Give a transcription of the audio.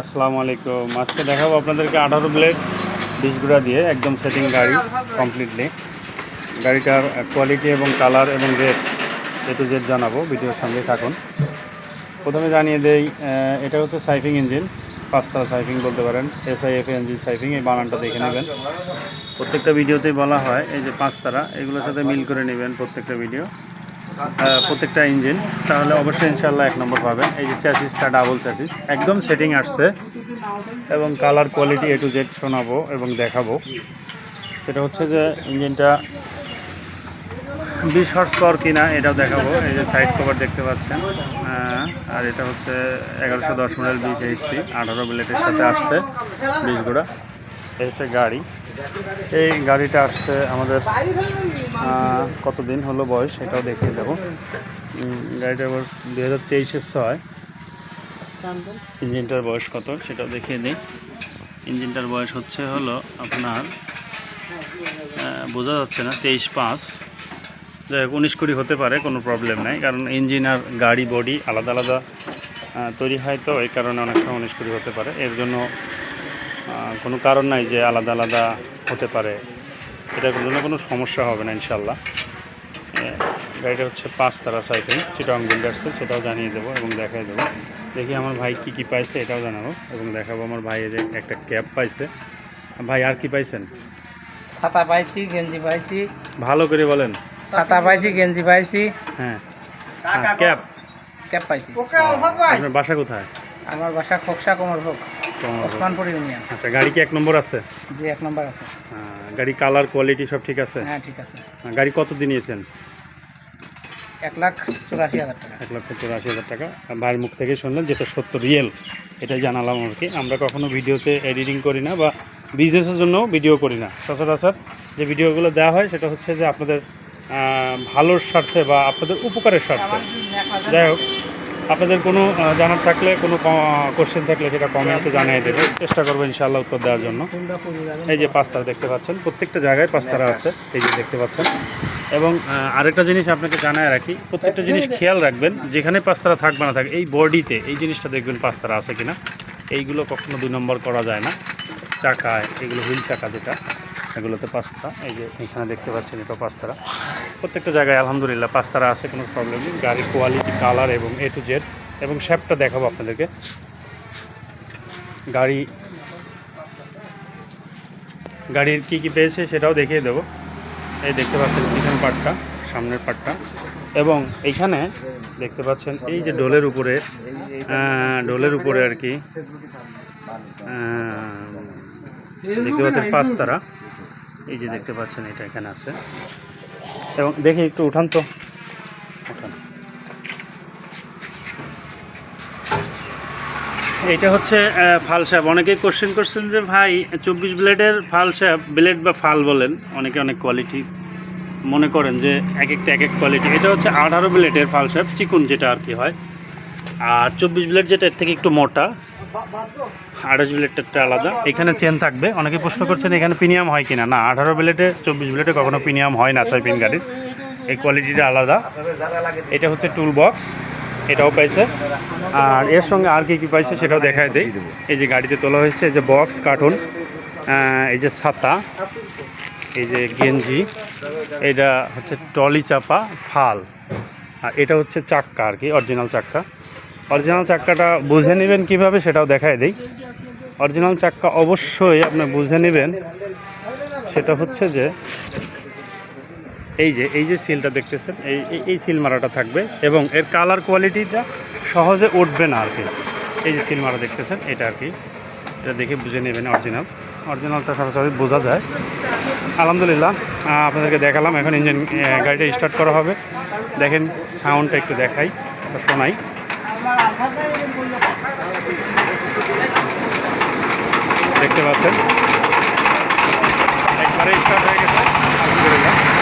আসসালামু আলাইকুম। আজকে দেখাবো আপনাদেরকে আঠারো ব্লেড ডিসগুড়া দিয়ে একদম সেটিং গাড়ি কমপ্লিটলি গাড়িটার কোয়ালিটি এবং কালার এবং রেট এ টু জেড জানাব, ভিডিওর সঙ্গে থাকুন। প্রথমে জানিয়ে দেই এটা হচ্ছে সাইফিং ইঞ্জিন, পাঁচতলা সাইফিং বলতে পারেন এসআইএফ এনজি সাইফিং, এই বানানটা দেখে নেবেন। প্রত্যেকটা ভিডিওতেই বলা হয়, এই যে পাঁচতারা এগুলোর সাথে মিল করে নেবেন প্রত্যেকটা ভিডিও। প্রত্যেকটা ইঞ্জিন, তাহলে অবশ্যই ইনশাল্লাহ এক নম্বর পাবেন। এই যে চ্যাসিসটা ডাবল চ্যাসিস একদম সেটিং আসছে এবং colour quality A to Z শোনাবো এবং দেখাবো। এটা হচ্ছে যে ইঞ্জিনটা বিশ হর্স পাওয়ার কিনা এটাও দেখাবো, এই যে সাইড কভার দেখতে পাচ্ছেন। আর এটা হচ্ছে এগারোশো দশ মডেল বিশ এইচপি আঠারো ব্লেটের সাথে আসছে, বিশ গোড়া। হচ্ছে গাড়ি। এই গাড়িটা আসছে আমাদের কতদিন হলো বয়স এটাও দেখিয়ে দেবো। গাড়িটা এবার দুই হাজার তেইশের ছয়। ইঞ্জিনটার বয়স কত সেটাও দেখিয়ে দিই। ইঞ্জিনটার বয়স হচ্ছে হলো আপনার বোঝা যাচ্ছে না, তেইশ পাঁচ। যাই হোক, উনিশ কুড়ি হতে পারে, কোনো প্রবলেম নাই, কারণ ইঞ্জিন আর গাড়ি বডি আলাদা আলাদা তৈরি হয় তো, এই কারণে অনেক সময় উনিশ কুড়ি হতে পারে। এর জন্য কোনো কারণ নাই যে আলাদা আলাদা হতে পারে। এটার জন্য কোনো সমস্যা হবে না ইনশাল্লাহ গাড়িটা হচ্ছে পাঁচ তারা সাইকেল চিটং বিল্ডার্সে সেটাও জানিয়ে দেবো এবং দেখাই দেবো। দেখি আমার ভাই কি কি পাইছে এটাও জানাব এবং দেখাবো আমার ভাই যে একটা ক্যাব পাইছে। ভাই আর কি পাইছেন? ছাতা পাইছি গেঞ্জি পাইছি। ভালো করে বলেন। ছাতা পাইছি গেঞ্জি পাইছি। হ্যাঁ। ক্যাব। ক্যাব পাইছি। আপনার বাসা কোথায়? আমার বাসা খোকসা কোমর ভোগ তোমার- ওসমানপুর ইউনিয়ন। আচ্ছা গাড়ি কি এক নম্বর আছে? জি এক নম্বর আছে। গাড়ি কালার কোয়ালিটি সব ঠিক আছে? হ্যাঁ ঠিক আছে। গাড়ি কত দিন নিয়েছেন এক লাখ চুরাশি হাজার টাকা। এক লক্ষ চুরাশি হাজার টাকা। ভাইয়ের মুখ থেকে শুনলেন যেটা সত্য রিয়েল এটাই জানালাম আর কি আমরা কখনো ভিডিওতে এডিটিং করি না বা বিজনেসের জন্য ভিডিও করি না। সচরাচর যে ভিডিওগুলো দেওয়া হয় সেটা হচ্ছে যে আপনাদের ভালোর স্বার্থে বা আপনাদের উপকারের স্বার্থে। যাই হোক আপনাদের কোনো জানার থাকলে, কোনো কোশ্চেন থাকলে সেটা কমেন্টে জানিয়ে দেবে চেষ্টা করব ইনশাআল্লাহ উত্তর দেওয়ার জন্য। এই যে পাঁচতারা দেখতে পাচ্ছেন, প্রত্যেকটা জায়গায় পাঁচতারা আছে, এই যে দেখতে পাচ্ছেন। এবং আরেকটা জিনিস আপনাকে জানায় রাখি, প্রত্যেকটা জিনিস খেয়াল রাখবেন, যেখানে পাঁচতারা থাকবে না থাকে, এই বডিতে, এই জিনিসটা দেখবেন পাঁচতারা আছে কিনা। এইগুলো কখনো দুই নম্বর করা যায় না। চাকায়, এগুলো হুইল চাকা যেটা এগুলোতে পাঁচতারা এই যে এখানে দেখতে পাচ্ছেন এটা পাস্তারা। প্রত্যেকটা জায়গায় আলহামদুলিল্লাহ পাঁচতারা আছে, কোনো প্রবলেম নেই। গাড়ির কোয়ালিটি কালার এবং এ টু জেড এবং শ্যাপটা দেখাবো আপনাদেরকে। গাড়ি, গাড়ির কি কি পেয়েছে সেটাও দেখিয়ে দেবো। এই দেখতে পাচ্ছেন পিছন পাটটা, সামনের পাটটা। এবং এইখানে দেখতে পাচ্ছেন এই যে ডোলের উপরে ডোলের উপরে আর কি দেখতে পাচ্ছেন পাঁচতারা এই যে দেখতে পাচ্ছেন, এটা এখানে আছে। এবং দেখি একটু উঠান তো। এইটা হচ্ছে ফাল শ্যাপ অনেকেই কোশ্চেন করছেন যে, ভাই, চব্বিশ ব্লেডের ফাল শ্যাপ ব্লেড বা ফাল বলেন। অনেকে অনেক কোয়ালিটি মনে করেন যে, এক একটা, এক এক কোয়ালিটি এটা হচ্ছে আঠারো ব্লেডের ফাল শ্যাপ চিকুন যেটা আর কি হয়। আর চব্বিশ ব্লেড যেটা, এর থেকে একটু মোটা। আঠাশ ব্লেডটা আলাদা। এখানে চেন থাকবে। অনেকে প্রশ্ন করছেন, এখানে প্রিমিয়াম হয় কিনা? না, আঠারো ব্লেডে, চব্বিশ ব্লেডে কখনো প্রিমিয়াম হয় না সাইপিন গাড়ির। এই কোয়ালিটিটা আলাদা। এটা হচ্ছে টুল বক্স। এটাও পাইছে। আর এর সঙ্গে আর কি কী পাইছে সেটাও দেখায় দেয় এই যে গাড়িতে তোলা হয়েছে, এই যে বক্স, কার্টুন এই যে ছাতা, এই যে গেঞ্জি, এটা হচ্ছে টলি চাপা, ফাল। আর এটা হচ্ছে চাক্কা আর কি, অরিজিনাল চাক্কা। অরিজিনাল চাক্কাটা বুঝে নেবেন কীভাবে সেটাও দেখায় দেই। অরিজিনাল চাক্কা অবশ্যই আপনি বুঝে নেবেন। সেটা হচ্ছে যে, এই যে এই যে সিলটা দেখতেছেন, এই, এই- সিল মারাটা থাকবে এবং এর কালার কোয়ালিটিটা সহজে উঠবে না আর কি। এই যে সিল মারা দেখতেছেন, এটা আর কি। এটা দেখে বুঝে নেবেন অরিজিনাল। অরিজিনালটা সরাসরি বোঝা যায়। আলহামদুলিল্লাহ আপনাদেরকে দেখালাম। এখন ইঞ্জিন গাড়িটা স্টার্ট করা হবে। দেখেন সাউন্ডটা একটু দেখাই শোনাই। দেখতে পাচ্ছেন। একবারে স্টার্ট হয়ে গেছে।